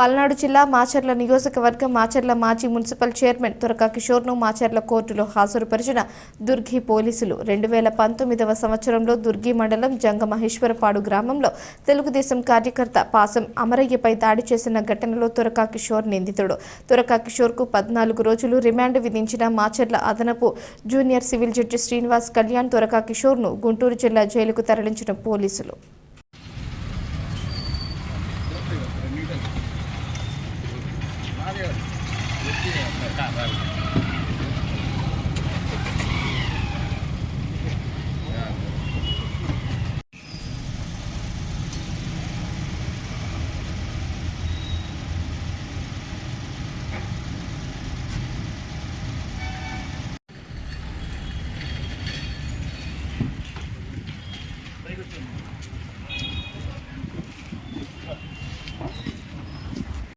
పల్నాడు జిల్లా మాచర్ల నియోజకవర్గం మాచర్ల మాజీ మున్సిపల్ చైర్మన్ తురక కిషోర్ను మాచర్ల కోర్టులో హాజరుపరిచిన దుర్గి పోలీసులు రెండు వేల పంతొమ్మిదవ సంవత్సరంలో దుర్గి మండలం జంగమహేశ్వరపాడు గ్రామంలో తెలుగుదేశం కార్యకర్త పాసం అమరయ్యపై దాడి చేసిన ఘటనలో తురక కిషోర్ నిందితుడు. తురక కిషోర్కు పద్నాలుగు రోజులు రిమాండ్ విధించిన మాచర్ల అదనపు junior civil judge Srinivas Kalyan Turaka కిషోర్ను Guntur జిల్లా జైలుకు తరలించిన పోలీసులు. 하세요. 육진이 없어요. 딱 말고.